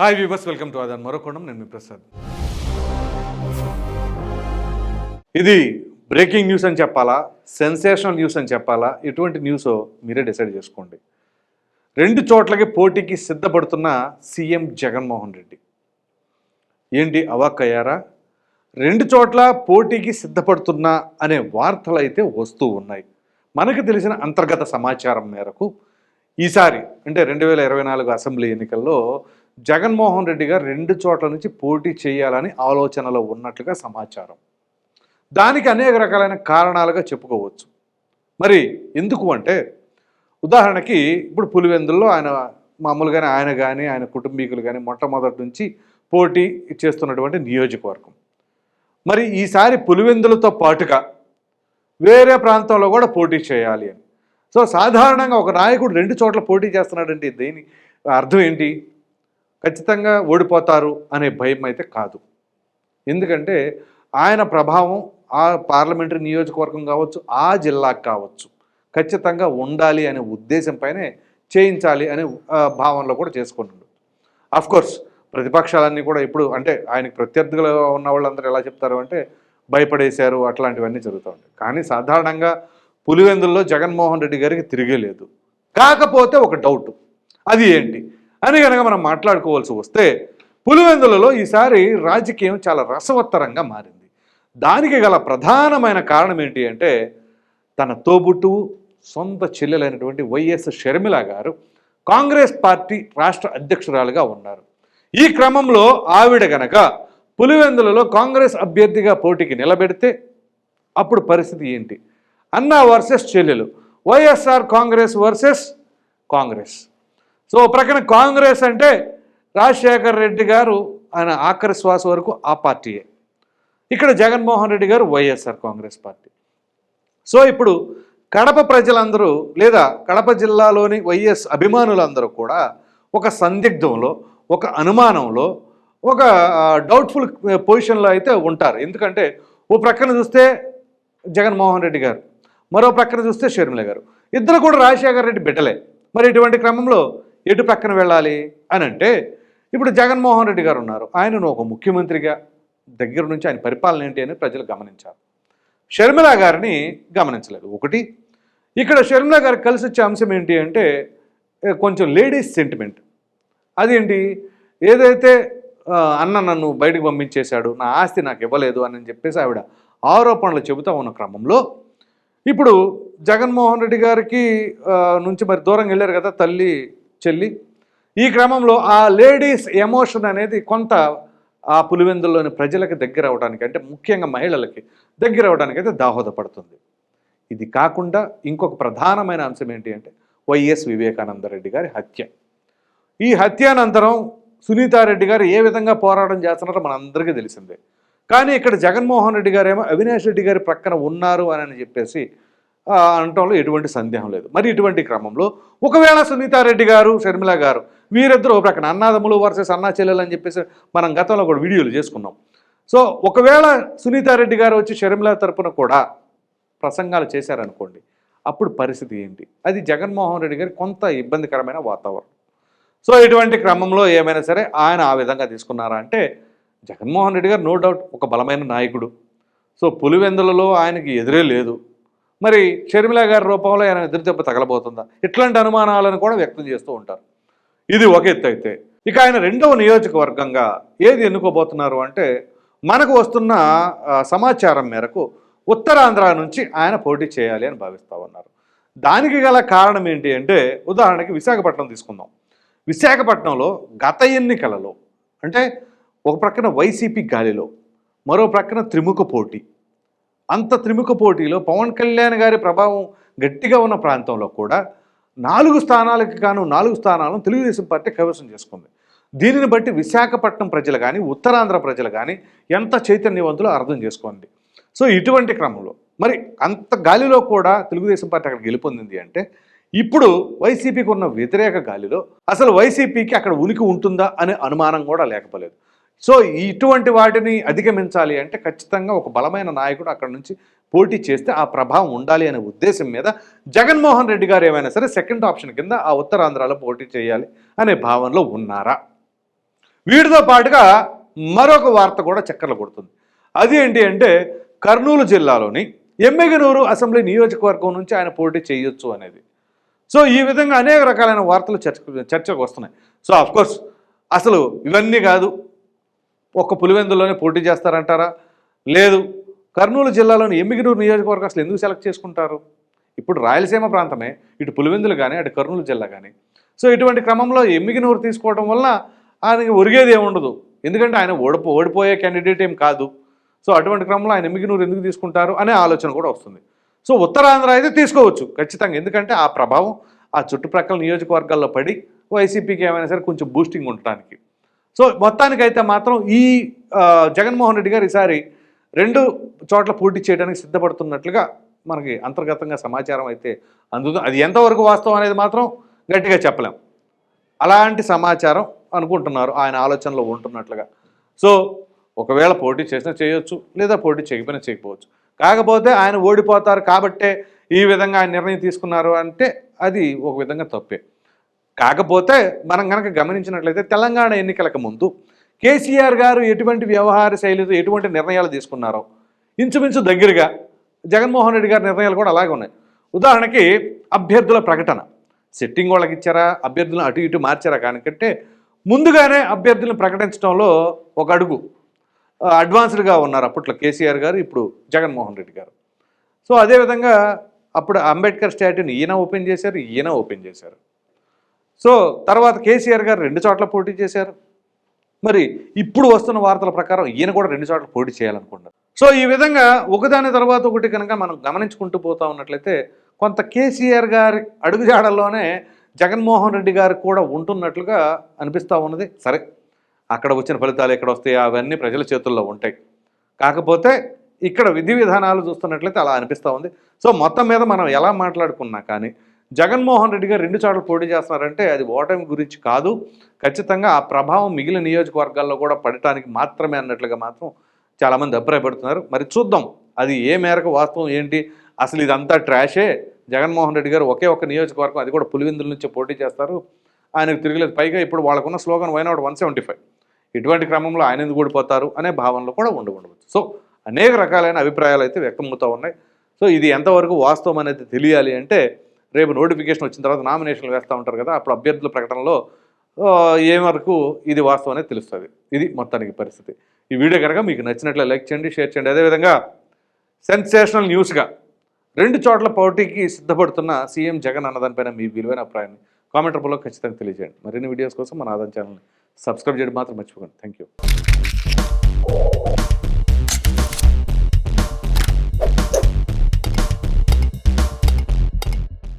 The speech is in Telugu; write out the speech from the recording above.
హాయ్ వ్యూవర్స్ వెల్కమ్ టు ఆదాన్ మరోకొండం నేను మీ ప్రసాద్ ఇది బ్రేకింగ్ న్యూస్ అని చెప్పాలా? సెన్సేషనల్ న్యూస్ అని చెప్పాలా? ఎటువంటి న్యూస్ మీరే డిసైడ్ చేసుకోండి. రెండు చోట్లకి పోటీకి సిద్ధపడుతున్న సీఎం జగన్మోహన్ రెడ్డి. ఏంటి అవాక్కయ్యారా? రెండు చోట్ల పోటీకి సిద్ధపడుతున్నా అనే వార్తలు అయితే వస్తూ ఉన్నాయి. మనకు తెలిసిన అంతర్గత సమాచారం మేరకు ఈసారి అంటే రెండు వేల ఇరవై నాలుగు అసెంబ్లీ ఎన్నికల్లో జగన్మోహన్ రెడ్డి గారు రెండు చోట్ల నుంచి పోటీ చేయాలని ఆలోచనలో ఉన్నట్లుగా సమాచారం. దానికి అనేక రకాలైన కారణాలుగా చెప్పుకోవచ్చు. మరి ఎందుకు అంటే ఉదాహరణకి ఇప్పుడు పులివెందుల్లో ఆయన మామూలుగానే ఆయన కానీ ఆయన కుటుంబీకులు కానీ మొట్టమొదటి నుంచి పోటీ చేస్తున్నటువంటి నియోజకవర్గం. మరి ఈసారి పులివెందులతో పాటుగా వేరే ప్రాంతంలో కూడా పోటీ చేయాలి అని. సో సాధారణంగా ఒక నాయకుడు రెండు చోట్ల పోటీ చేస్తున్నాడంటే దేని అర్థం ఏంటి? ఖచ్చితంగా ఓడిపోతారు అనే భయం అయితే కాదు. ఎందుకంటే ఆయన ప్రభావం ఆ పార్లమెంటరీ నియోజకవర్గం కావచ్చు ఆ జిల్లాకు కావచ్చు ఖచ్చితంగా ఉండాలి అనే ఉద్దేశంపైనే చేయించాలి అనే భావనలో కూడా చేసుకుంటుండు కోర్స్ ప్రతిపక్షాలన్నీ కూడా ఇప్పుడు అంటే ఆయనకు ప్రత్యర్థులుగా ఉన్న వాళ్ళందరూ ఎలా చెప్తారు అంటే భయపడేశారు అట్లాంటివన్నీ జరుగుతూ ఉంటాయి. కానీ సాధారణంగా పులివెందుల్లో జగన్మోహన్ రెడ్డి గారికి తిరిగేలేదు కాకపోతే ఒక డౌట్ అది ఏంటి? అని కనుక మనం మాట్లాడుకోవాల్సి వస్తే పులివెందులలో ఈసారి రాజకీయం చాలా రసవత్తరంగా మారింది. దానికి గల ప్రధానమైన కారణం ఏంటి అంటే తన తోబుట్టువు సొంత చెల్లెలైనటువంటి వైఎస్ షర్మిల గారు కాంగ్రెస్ పార్టీ రాష్ట్ర అధ్యక్షురాలుగా ఉన్నారు. ఈ క్రమంలో ఆవిడ గనక పులివెందులలో కాంగ్రెస్ అభ్యర్థిగా పోటీకి నిలబెడితే అప్పుడు పరిస్థితి ఏంటి? అన్న వర్సెస్ చెల్లెలు YSR Congress versus Congress. So ప్రక్కన కాంగ్రెస్ అంటే రాజశేఖర్ రెడ్డి గారు ఆయన ఆఖరి శ్వాస వరకు ఆ పార్టీయే. ఇక్కడ జగన్మోహన్ రెడ్డి గారు వైఎస్ఆర్ కాంగ్రెస్ పార్టీ. సో ఇప్పుడు కడప ప్రజలందరూ లేదా కడప జిల్లాలోని వైఎస్ అభిమానులందరూ కూడా ఒక సందిగ్ధంలో ఒక అనుమానంలో ఒక డౌట్ఫుల్ పొజిషన్లో అయితే ఉంటారు. ఎందుకంటే ఓ ప్రక్కన చూస్తే జగన్మోహన్ రెడ్డి గారు మరో ప్రక్కన చూస్తే షర్మిల గారు. ఇద్దరు కూడా రాజశేఖర రెడ్డి బిడ్డలే. మరి ఇటువంటి క్రమంలో ఎటు పక్కన వెళ్ళాలి అని అంటే ఇప్పుడు జగన్మోహన్ రెడ్డి గారు ఉన్నారు. ఆయనను ఒక ముఖ్యమంత్రిగా దగ్గర నుంచి ఆయన పరిపాలన ఏంటి అని ప్రజలు గమనించారు. షర్మిల గారిని గమనించలేదు. ఒకటి ఇక్కడ షర్మిల గారు కలిసి వచ్చే అంశం ఏంటి అంటే కొంచెం లేడీస్ సెంటిమెంట్ అదేంటి? ఏదైతే అన్న నన్ను బయటకు పంపించేశాడు నా ఆస్తి నాకు ఇవ్వలేదు అని చెప్పేసి ఆవిడ ఆరోపణలు చెబుతూ ఉన్న క్రమంలో ఇప్పుడు జగన్మోహన్ రెడ్డి గారికి నుంచి మరి దూరం వెళ్ళారు కదా తల్లి చెల్లి. ఈ క్రమంలో ఆ లేడీస్ ఎమోషన్ అనేది కొంత ఆ పులివెందుల్లోని ప్రజలకు దగ్గర అవడానికి అంటే ముఖ్యంగా మహిళలకి దగ్గర అవడానికి అయితే దాహోదపడుతుంది. ఇది కాకుండా ఇంకొక ప్రధానమైన అంశం ఏంటి అంటే వైఎస్ వివేకానంద రెడ్డి గారి హత్య. ఈ హత్యానంతరం సునీతారెడ్డి గారు ఏ విధంగా పోరాటం చేస్తున్నారో మనందరికీ తెలిసిందే. కానీ ఇక్కడ జగన్మోహన్ రెడ్డి గారు ఏమో అవినాష్ రెడ్డి గారి ప్రక్కన ఉన్నారు అని చెప్పేసి అనటంలో ఎటువంటి సందేహం లేదు. మరి ఇటువంటి క్రమంలో ఒకవేళ సునీతారెడ్డి గారు షర్మిల గారు వీరిద్దరూ ఒక ప్రక్కన అన్నాదమ్ములు వర్సెస్ అన్నా చెల్లెలు అని చెప్పేసి మనం గతంలో కూడా వీడియోలు చేసుకున్నాం. సో ఒకవేళ సునీతారెడ్డి గారు వచ్చి షర్మిల తరపున కూడా ప్రసంగాలు చేశారనుకోండి అప్పుడు పరిస్థితి ఏంటి? అది జగన్మోహన్ రెడ్డి గారి కొంత ఇబ్బందికరమైన వాతావరణం. సో ఇటువంటి క్రమంలో ఏమైనా సరే ఆయన ఆ విధంగా తీసుకున్నారా అంటే జగన్మోహన్ రెడ్డి గారు నో డౌట్ ఒక బలమైన నాయకుడు. సో పులివెందులలో ఆయనకి ఎదురే లేదు. మరి షర్మిల గారి రూపంలో ఆయన ఎదురు దెబ్బ తగలబోతుందా? ఇట్లాంటి అనుమానాలను కూడా వ్యక్తం చేస్తూ ఉంటారు. ఇది ఒక ఎత్తు అయితే. ఇక ఆయన రెండవ నియోజకవర్గంగా ఏది ఎన్నుకోబోతున్నారు అంటే మనకు వస్తున్న సమాచారం మేరకు ఉత్తరాంధ్ర నుంచి ఆయన పోటీ చేయాలి అని భావిస్తూ ఉన్నారు. దానికి గల కారణం ఏంటి అంటే ఉదాహరణకి విశాఖపట్నం తీసుకుందాం. విశాఖపట్నంలో గత ఎన్నికలలో అంటే ఒక ప్రక్కన వైసీపీ గాలిలో మరో ప్రక్కన త్రిముఖ పోటీ అంత త్రిముఖ పోటీలో పవన్ కళ్యాణ్ గారి ప్రభావం గట్టిగా ఉన్న ప్రాంతంలో కూడా నాలుగు స్థానాలకు గాను నాలుగు స్థానాలను తెలుగుదేశం పార్టీ కైవసం చేసుకుంది. దీనిని బట్టి విశాఖపట్నం ప్రజలు కానీ ఉత్తరాంధ్ర ప్రజలు కానీ ఎంత చైతన్యవంతులో అర్థం చేసుకోండి. సో ఇటువంటి క్రమంలో మరి అంత గాలిలో కూడా తెలుగుదేశం పార్టీ అక్కడ గెలుపొందింది అంటే ఇప్పుడు వైసీపీకి ఉన్న వ్యతిరేక గాలిలో అసలు వైసీపీకి అక్కడ ఉనికి ఉంటుందా అనే అనుమానం కూడా లేకపోలేదు. సో ఇటువంటి వాటిని అధిగమించాలి అంటే ఖచ్చితంగా ఒక బలమైన నాయకుడు అక్కడ నుంచి పోటీ చేస్తే ఆ ప్రభావం ఉండాలి అనే ఉద్దేశం మీద జగన్మోహన్ రెడ్డి గారు ఏమైనా సరే సెకండ్ ఆప్షన్ కింద ఆ ఉత్తరాంధ్రలో పోటీ చేయాలి అనే భావనలో ఉన్నారా? వీటితో పాటుగా మరొక వార్త కూడా చక్కర్లు కొడుతుంది. అది ఏంటి అంటే కర్నూలు జిల్లాలోని ఎమ్మెగనూరు అసెంబ్లీ నియోజకవర్గం నుంచి ఆయన పోటీ చేయొచ్చు అనేది. సో ఈ విధంగా అనేక రకాలైన వార్తలు చర్చ చర్చకు వస్తున్నాయి. సో అఫ్కోర్స్ అసలు ఇవన్నీ కాదు. ఒక్క పులివెందులోనే పోటీ చేస్తారంటారా? లేదు. కర్నూలు జిల్లాలోని ఎమ్మిగినూరు నియోజకవర్గం అసలు ఎందుకు సెలెక్ట్ చేసుకుంటారు? ఇప్పుడు రాయలసీమ ప్రాంతమే. ఇటు పులివెందులు కానీ అటు కర్నూలు జిల్లా కానీ సో ఇటువంటి క్రమంలో ఎమ్మిగినూరు తీసుకోవడం వల్ల ఆయనకి ఒరిగేది ఏముండదు. ఎందుకంటే ఆయన ఓడిపో ఓడిపోయే క్యాండిడేట్ ఏం కాదు. సో అటువంటి క్రమంలో ఆయన ఎమ్మిగినూరు ఎందుకు తీసుకుంటారు అనే ఆలోచన కూడా వస్తుంది. సో ఉత్తరాంధ్ర అయితే తీసుకోవచ్చు ఖచ్చితంగా. ఎందుకంటే ఆ ప్రభావం ఆ చుట్టుప్రక్కల నియోజకవర్గాల్లో పడి వైసీపీకి ఏమైనా సరే కొంచెం బూస్టింగ్ ఉండటానికి. సో మొత్తానికైతే మాత్రం ఈ జగన్మోహన్ రెడ్డి గారు ఈసారి రెండు చోట్ల పోటీ చేయడానికి సిద్ధపడుతున్నట్లుగా మనకి అంతర్గతంగా సమాచారం అయితే అందుతుంది. అది ఎంతవరకు వాస్తవం అనేది మాత్రం గట్టిగా చెప్పలేం. అలాంటి సమాచారం అనుకుంటున్నారు. ఆయన ఆలోచనలో ఉంటున్నట్లుగా. సో ఒకవేళ పోటీ చేసినా చేయొచ్చు లేదా పోటీ చేయకపోయినా చేయకపోవచ్చు. కాకపోతే ఆయన ఓడిపోతారు కాబట్టే ఈ విధంగా ఆయన నిర్ణయం తీసుకున్నారు అంటే అది ఒక విధంగా తప్పే. కాకపోతే మనం కనుక గమనించినట్లయితే తెలంగాణ ఎన్నికలకు ముందు కేసీఆర్ గారు ఎటువంటి వ్యవహార శైలితో ఎటువంటి నిర్ణయాలు తీసుకున్నారో ఇంచుమించు దగ్గరగా జగన్మోహన్ రెడ్డి గారి నిర్ణయాలు కూడా అలాగే ఉన్నాయి. ఉదాహరణకి అభ్యర్థుల ప్రకటన. సెట్టింగ్ వాళ్ళకి ఇచ్చారా? అభ్యర్థులను అటు ఇటు మార్చారా కానికంటే ముందుగానే అభ్యర్థులను ప్రకటించడంలో ఒక అడుగు. అడ్వాన్స్డ్గా ఉన్నారు అప్పట్లో కేసీఆర్ గారు ఇప్పుడు జగన్మోహన్ రెడ్డి గారు. సో అదేవిధంగా అప్పుడు అంబేద్కర్ స్టాట్యూని ఈయన ఓపెన్ చేశారు ఈయన ఓపెన్ చేశారు. సో తర్వాత కేసీఆర్ గారు రెండు చోట్ల పోటీ చేశారు. మరి ఇప్పుడు వస్తున్న వార్తల ప్రకారం ఈయన కూడా రెండు చోట్ల పోటీ చేయాలనుకున్నారు. సో ఈ విధంగా ఒకదాని తర్వాత ఒకటి కనుక మనం గమనించుకుంటూ పోతా ఉన్నట్లయితే కొంత కేసీఆర్ గారి అడుగుజాడల్లోనే జగన్మోహన్ రెడ్డి గారు కూడా ఉంటున్నట్లుగా అనిపిస్తూ ఉన్నది. సరే అక్కడ వచ్చిన ఫలితాలు ఎక్కడ వస్తాయి? అవన్నీ ప్రజల చేతుల్లో ఉంటాయి. కాకపోతే ఇక్కడ విధి విధానాలు చూస్తున్నట్లయితే అలా అనిపిస్తూ ఉంది. సో మొత్తం మీద మనం ఎలా మాట్లాడుకున్నా కానీ జగన్మోహన్ రెడ్డి గారు రెండు చోట్ల పోటీ చేస్తున్నారంటే అది ఓటమి గురించి కాదు. ఖచ్చితంగా ఆ ప్రభావం మిగిలిన నియోజకవర్గాల్లో కూడా పడటానికి మాత్రమే అన్నట్లుగా మాత్రం చాలామంది అభిప్రాయపడుతున్నారు. మరి చూద్దాం అది ఏ మేరకు వాస్తవం ఏంటి? అసలు ఇదంతా ట్రాషే? జగన్మోహన్ రెడ్డి గారు ఒకే ఒక్క నియోజకవర్గం అది కూడా పులివెందుల నుంచి పోటీ చేస్తారు. ఆయనకు తిరగలేదు. పైగా ఇప్పుడు వాళ్ళకున్న slogan why not one seventy five. ఇటువంటి క్రమంలో ఆయన ఎందుకు ఓడిపోతారు అనే భావనలో కూడా ఉండి ఉండవచ్చు. సో అనేక రకాలైన అభిప్రాయాలు అయితే వ్యక్తమవుతూ ఉన్నాయి. సో ఇది ఎంతవరకు వాస్తవం అనేది తెలియాలి అంటే రేపు నోటిఫికేషన్ వచ్చిన తర్వాత నామినేషన్లు వేస్తూ ఉంటారు కదా అప్పుడు అభ్యర్థుల ప్రకటనలో ఏ వరకు ఇది వాస్తవం అనేది తెలుస్తుంది. ఇది మొత్తానికి పరిస్థితి. ఈ వీడియో కనుక మీకు నచ్చినట్లే లైక్ చేయండి షేర్ చేయండి. అదేవిధంగా సెన్సేషనల్ న్యూస్గా రెండు చోట్ల పోటీకి సిద్ధపడుతున్న సీఎం జగన్ అన్నదానిపైన మీ విలువైన అభిప్రాయాన్ని కామెంట్ రూపంలో ఖచ్చితంగా తెలియజేయండి. మరిన్ని వీడియోస్ కోసం మన ఆదాయం ఛానల్ని సబ్స్క్రైబ్ చేయడం మాత్రం మర్చిపోకండి. Thank you